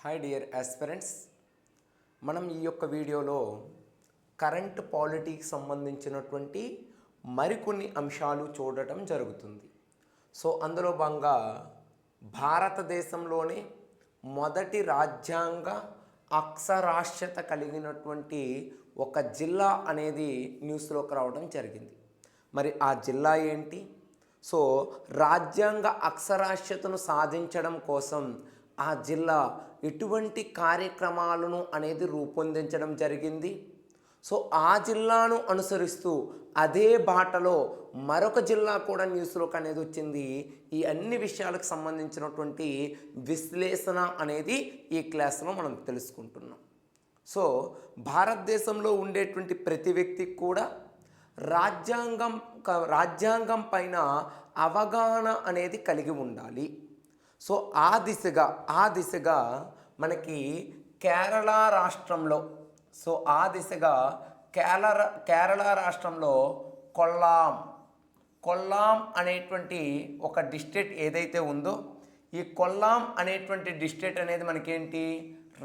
Hi dear aspirants మనం ఈ యొక్క వీడియోలో కరెంట్ పాలిటీకి సంబంధించినటువంటి మరికొన్ని అంశాలు చూడటం జరుగుతుంది. సో అందులో భాగంగా భారతదేశంలోనే మొదటి రాజ్యాంగ అక్షరాస్యత కలిగినటువంటి ఒక జిల్లా అనేది న్యూస్లోకి రావడం జరిగింది. మరి ఆ జిల్లా ఏంటి? సో రాజ్యాంగ అక్షరాస్యతను సాధించడం కోసం ఆ జిల్లా ఎటువంటి కార్యక్రమాలను అనేది రూపొందించడం జరిగింది. సో ఆ జిల్లాను అనుసరిస్తూ అదే బాటలో మరొక జిల్లా కూడా న్యూస్లోకి అనేది వచ్చింది. ఈ అన్ని విషయాలకు సంబంధించినటువంటి విశ్లేషణ అనేది ఈ క్లాస్లో మనం తెలుసుకుంటున్నాం. సో భారతదేశంలో ఉండేటువంటి ప్రతి వ్యక్తికి కూడా రాజ్యాంగం రాజ్యాంగం పైన అవగాహన అనేది కలిగి ఉండాలి. సో ఆ దిశగా ఆ దిశగా మనకి కేరళ రాష్ట్రంలో సో ఆ దిశగా కేరళ కేరళ రాష్ట్రంలో కొల్లాం కొల్లాం అనేటువంటి ఒక డిస్ట్రిక్ట్ ఏదైతే ఉందో ఈ కొల్లాం అనేటువంటి డిస్ట్రిక్ట్ అనేది మనకేంటి?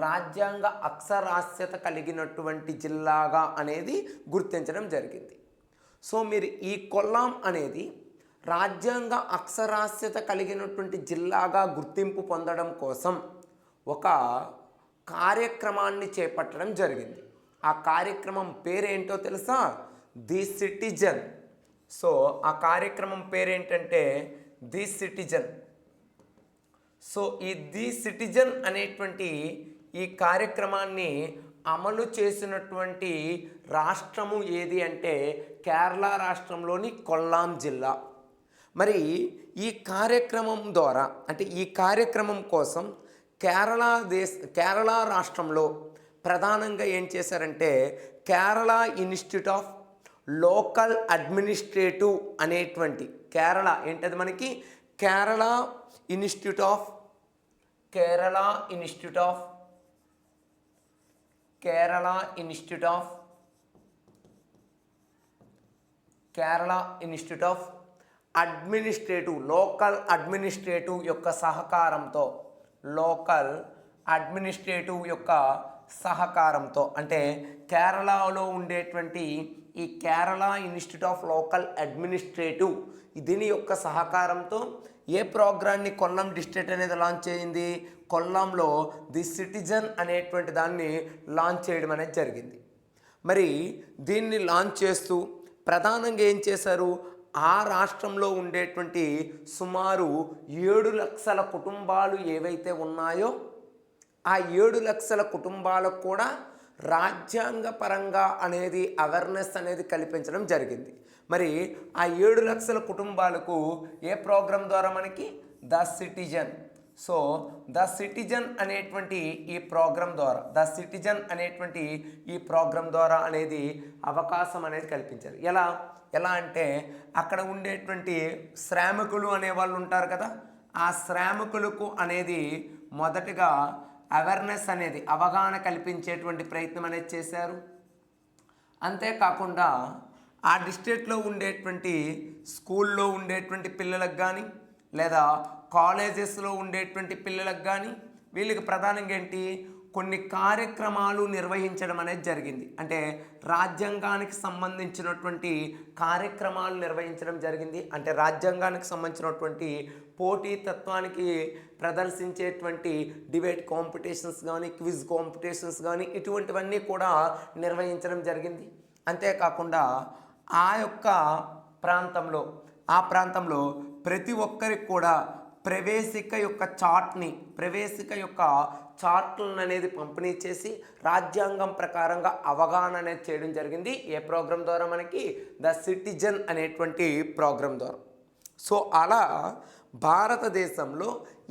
రాజ్యాంగ అక్షరాస్యత కలిగినటువంటి జిల్లాగా అనేది గుర్తించడం జరిగింది. సో మీరు ఈ కొల్లాం అనేది రాజ్యాంగ అక్షరాస్యత కలిగినటువంటి జిల్లాగా గుర్తింపు పొందడం కోసం ఒక కార్యక్రమాన్ని చేపట్టడం జరిగింది. ఆ కార్యక్రమం పేరేంటో తెలుసా? The citizen. సో ఆ కార్యక్రమం పేరేంటంటే ది సిటిజన్. సో ఈ ది సిటిజన్ అనేటువంటి ఈ కార్యక్రమాన్ని అమలు చేసినటువంటి రాష్ట్రము ఏది అంటే కేరళ రాష్ట్రంలోని కొల్లాం జిల్లా. మరి ఈ కార్యక్రమం ద్వారా అంటే ఈ కార్యక్రమం కోసం కేరళ దేశ కేరళ రాష్ట్రంలో ప్రధానంగా ఏం చేశారంటే Kerala institute of local administrative అనేటువంటి కేరళ ఏంటది మనకి? Kerala institute of Kerala institute of Kerala institute of Kerala institute of administrative local administrative యొక్క సహకారంతో లోకల్ అడ్మినిస్ట్రేటివ్ యొక్క సహకారంతో. అంటే కేరళలో ఉండేటువంటి ఈ Kerala institute of local administrative దీని యొక్క సహకారంతో ఏ ప్రోగ్రాన్ని కొల్లం డిస్ట్రిక్ట్ అనేది లాంచ్ చేయింది? కొల్లంలో ది సిటిజన్ అనేటువంటి దాన్ని లాంచ్ చేయడం అనేది జరిగింది. మరి దీన్ని లాంచ్ చేస్తూ ప్రధానంగా ఏం చేశారు? ఆ రాష్ట్రంలో ఉండేటువంటి సుమారు ఏడు లక్షల కుటుంబాలు ఏవైతే ఉన్నాయో ఆ ఏడు లక్షల కుటుంబాలకు కూడా రాజ్యాంగపరంగా అనేది అవేర్నెస్ అనేది కల్పించడం జరిగింది. మరి ఆ ఏడు లక్షల కుటుంబాలకు ఏ ప్రోగ్రాం ద్వారా మనకి? The citizen. So the citizen అనేటువంటి ఈ ప్రోగ్రాం ద్వారా ద సిటిజన్ అనేటువంటి ఈ ప్రోగ్రాం ద్వారా అనేది అవకాశం అనేది కల్పించారు. ఎలా? ఎలా అంటే అక్కడ ఉండేటువంటి శ్రామికులు అనే వాళ్ళు ఉంటారు కదా ఆ శ్రామికులకు అనేది మొదటగా అవేర్నెస్ అనేది అవగాహన కల్పించేటువంటి ప్రయత్నం అనేది చేశారు. అంతేకాకుండా ఆ డిస్ట్రిక్ట్లో ఉండేటువంటి స్కూల్లో ఉండేటువంటి పిల్లలకు కానీ లేదా కాలేజెస్లో ఉండేటువంటి పిల్లలకు కానీ వీళ్ళకి ప్రధానంగా ఏంటి? కొన్ని కార్యక్రమాలు నిర్వహించడం అనేది జరిగింది. అంటే రాజ్యాంగానికి సంబంధించినటువంటి కార్యక్రమాలు నిర్వహించడం జరిగింది. అంటే రాజ్యాంగానికి సంబంధించినటువంటి పోటీతత్వానికి ప్రదర్శించేటువంటి డిబేట్ కాంపిటీషన్స్ కానీ క్విజ్ కాంపిటీషన్స్ కానీ ఇటువంటివన్నీ కూడా నిర్వహించడం జరిగింది. అంతేకాకుండా ఆ యొక్క ప్రాంతంలో ఆ ప్రాంతంలో ప్రతి ఒక్కరికి కూడా ప్రవేశిక యొక్క చార్ట్ని ప్రవేశిక యొక్క చార్ట్లను అనేది పంపిణీ చేసి రాజ్యాంగం ప్రకారంగా అవగాహన అనేది చేయడం జరిగింది. ఏ ప్రోగ్రాం ద్వారా మనకి? ద సిటిజన్ అనేటువంటి ప్రోగ్రాం ద్వారా. సో అలా భారతదేశంలో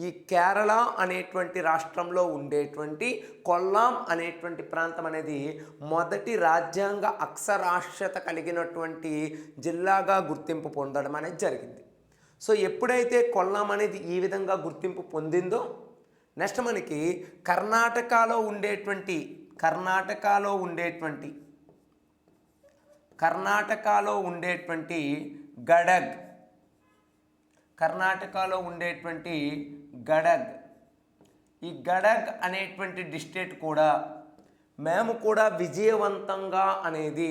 ఈ కేరళ అనేటువంటి రాష్ట్రంలో ఉండేటువంటి కొల్లాం అనేటువంటి ప్రాంతం అనేది మొదటి రాజ్యాంగ అక్షరాస్యత కలిగినటువంటి జిల్లాగా గుర్తింపు పొందడం అనేది జరిగింది. సో ఎప్పుడైతే కొల్లాం అనేది ఈ విధంగా గుర్తింపు పొందిందో నెక్స్ట్ మనకి కర్ణాటకలో ఉండేటువంటి కర్ణాటకలో ఉండేటువంటి కర్ణాటకలో ఉండేటువంటి గడగ్ కర్ణాటకలో ఉండేటువంటి గడగ్. ఈ గడగ్ అనేటువంటి డిస్ట్రిక్ట్ కూడా మేము కూడా విజయవంతంగా అనేది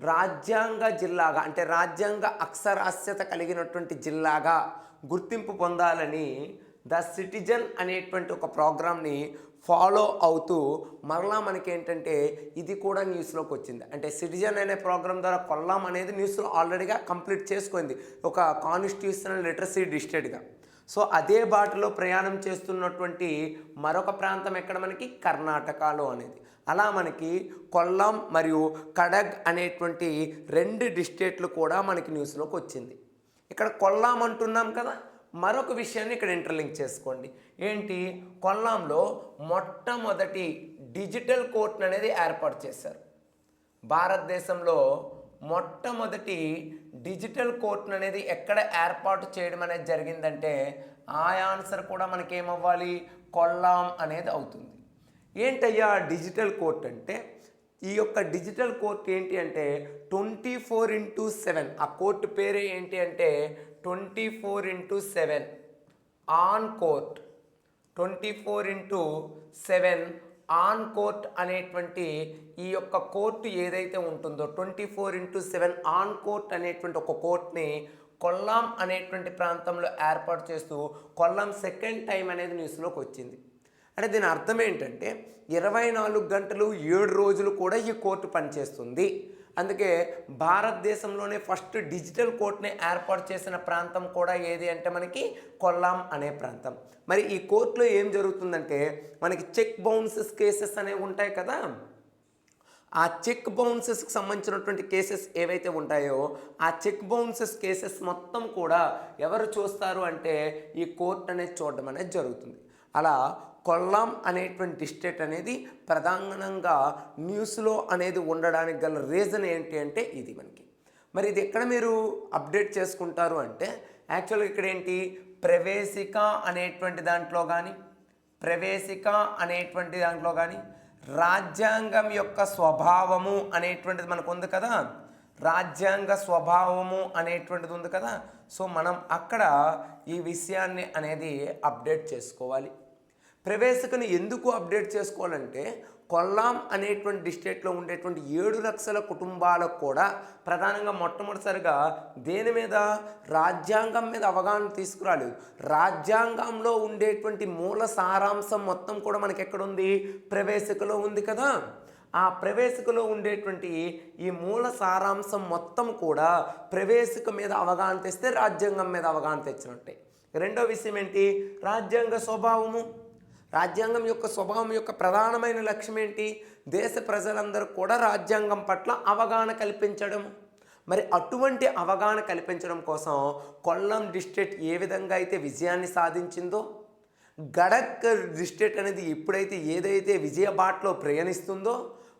రాజ్యాంగ జిల్లాగా అంటే రాజ్యాంగ అక్షరాస్యత కలిగినటువంటి జిల్లాగా గుర్తింపు పొందాలని ద సిటిజన్ అనేటువంటి ఒక ప్రోగ్రామ్ని ఫాలో అవుతూ మరలా మనకి ఏంటంటే ఇది కూడా న్యూస్లోకి వచ్చింది. అంటే సిటిజన్ అనే ప్రోగ్రామ్ ద్వారా కొల్లాం అనేది న్యూస్లో ఆల్రెడీగా కంప్లీట్ చేసుకుంది. ఒక కాన్స్టిట్యూషనల్ లిటరసీ డిస్టెడ్గా సో అదే బాటలో ప్రయాణం చేస్తున్నటువంటి మరొక ప్రాంతం ఎక్కడ మనకి? కర్ణాటకలో అనేది. అలా మనకి కొల్లం మరియు కడగ్ అనేటువంటి రెండు డిస్టేట్లు కూడా మనకి న్యూస్లోకి వచ్చింది. ఇక్కడ కొల్లాం అంటున్నాం కదా? మరొక విషయాన్ని ఇక్కడ ఇంటర్లింక్ చేసుకోండి. ఏంటి? కొల్లాంలో మొట్టమొదటి డిజిటల్ కోర్టును అనేది ఏర్పాటు చేశారు. భారతదేశంలో మొట్టమొదటి డిజిటల్ కోర్టును అనేది ఎక్కడ ఏర్పాటు చేయడం అనేది జరిగిందంటే ఆ ఆన్సర్ కూడా మనకేమవ్వాలి? కొల్లాం అనేది అవుతుంది. ఏంటయ్యా డిజిటల్ కోర్ట్ అంటే? ఈ యొక్క డిజిటల్ కోర్ట్ ఏంటి అంటే ట్వంటీ ఫోర్ ఇంటూ సెవెన్. ఆ కోర్టు పేరే ఏంటి అంటే twenty four into seven. On court twenty four into seven on court అనేటువంటి ఈ యొక్క కోర్టు ఏదైతే ఉంటుందో twenty four into seven on court అనేటువంటి ఒక కోర్ట్ని కొల్లాం అనేటువంటి ప్రాంతంలో ఏర్పాటు చేస్తూ కొల్లాం సెకండ్ టైం అనేది న్యూస్లోకి వచ్చింది. అంటే దీని అర్థం ఏంటంటే ఇరవై నాలుగు గంటలు ఏడు రోజులు కూడా ఈ కోర్టు పనిచేస్తుంది. అందుకే భారతదేశంలోనే ఫస్ట్ డిజిటల్ కోర్ట్ని ఏర్పాటు చేసిన ప్రాంతం కూడా ఏది అంటే మనకి కొల్లాం అనే ప్రాంతం. మరి ఈ కోర్టులో ఏం జరుగుతుందంటే మనకి చెక్ బౌన్సెస్ కేసెస్ అనేవి ఉంటాయి కదా? ఆ చెక్ బౌన్సెస్కి సంబంధించినటువంటి కేసెస్ ఏవైతే ఉంటాయో ఆ చెక్ బౌన్సెస్ కేసెస్ మొత్తం కూడా ఎవరు చూస్తారు అంటే ఈ కోర్ట్ అనేది చూడడం అనేది జరుగుతుంది. అలా కొల్లాం అనేటువంటి డిస్ట్రిక్ట్ అనేది ప్రధానంగా న్యూస్లో అనేది ఉండడానికి గల రీజన్ ఏంటి అంటే ఇది మనకి. మరి ఇది ఎక్కడ మీరు అప్డేట్ చేసుకుంటారు అంటే యాక్చువల్గా ఇక్కడ ఏంటి? ప్రవేశిక అనేటువంటి దాంట్లో కానీ ప్రవేశిక అనేటువంటి దాంట్లో కానీ రాజ్యాంగం యొక్క స్వభావము అనేటువంటిది మనకు ఉంది కదా? రాజ్యాంగ స్వభావము అనేటువంటిది ఉంది కదా? సో మనం అక్కడ ఈ విషయాన్ని అనేది అప్డేట్ చేసుకోవాలి. ప్రవేశికను ఎందుకు అప్డేట్ చేసుకోవాలంటే కొల్లాం అనేటువంటి డిస్ట్రిక్ట్లో ఉండేటువంటి ఏడు లక్షల కుటుంబాలకు కూడా ప్రధానంగా మొట్టమొదటిసారిగా దేని మీద? రాజ్యాంగం మీద అవగాహన తీసుకురాలేదు రాజ్యాంగంలో ఉండేటువంటి మూల సారాంశం మొత్తం కూడా మనకి ఎక్కడుంది ప్రవేశికలో ఉంది కదా. ఆ ప్రవేశికలో ఉండేటువంటి ఈ మూల సారాంశం మొత్తం కూడా ప్రవేశిక మీద అవగాహన తెస్తే రాజ్యాంగం మీద అవగాహన తెచ్చినట్టే. రెండో విషయం ఏంటి? రాజ్యాంగ స్వభావము. రాజ్యాంగం యొక్క స్వభావం యొక్క ప్రధానమైన లక్ష్యం ఏంటి దేశ ప్రజలందరూ కూడా రాజ్యాంగం పట్ల అవగాహన కల్పించడం. మరి అటువంటి అవగాహన కల్పించడం కోసం కొల్లం డిస్ట్రిక్ట్ ఏ విధంగా అయితే విజయాన్ని సాధించిందో గడక్ డిస్ట్రిక్ట్ అనేది ఎప్పుడైతే ఏదైతే విజయ బాటలో ప్రయాణిస్తుందో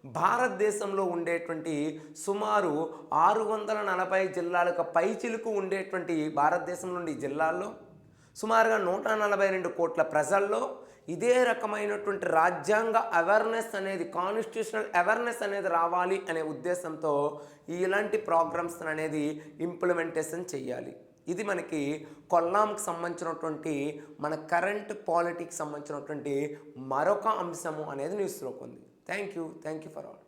భారతదేశంలో ఉండేటువంటి సుమారు ఆరు వందల నలభై జిల్లాలకు పైచిలుకు ఉండేటువంటి భారతదేశం జిల్లాల్లో సుమారుగా నూట నలభై రెండు కోట్ల ప్రజల్లో ఇదే రకమైనటువంటి రాజ్యాంగ అవేర్నెస్ అనేది కాన్స్టిట్యూషనల్ అవేర్నెస్ అనేది రావాలి అనే ఉద్దేశంతో ఇలాంటి ప్రోగ్రామ్స్ అనేది ఇంప్లిమెంటేషన్ చేయాలి. ఇది మనకి కొల్లాంకి సంబంధించినటువంటి మన కరెంట్ పాలిటిక్స్ సంబంధించినటువంటి మరొక అంశము అనేది న్యూస్లోకి ఉంది. Thank you thank you for all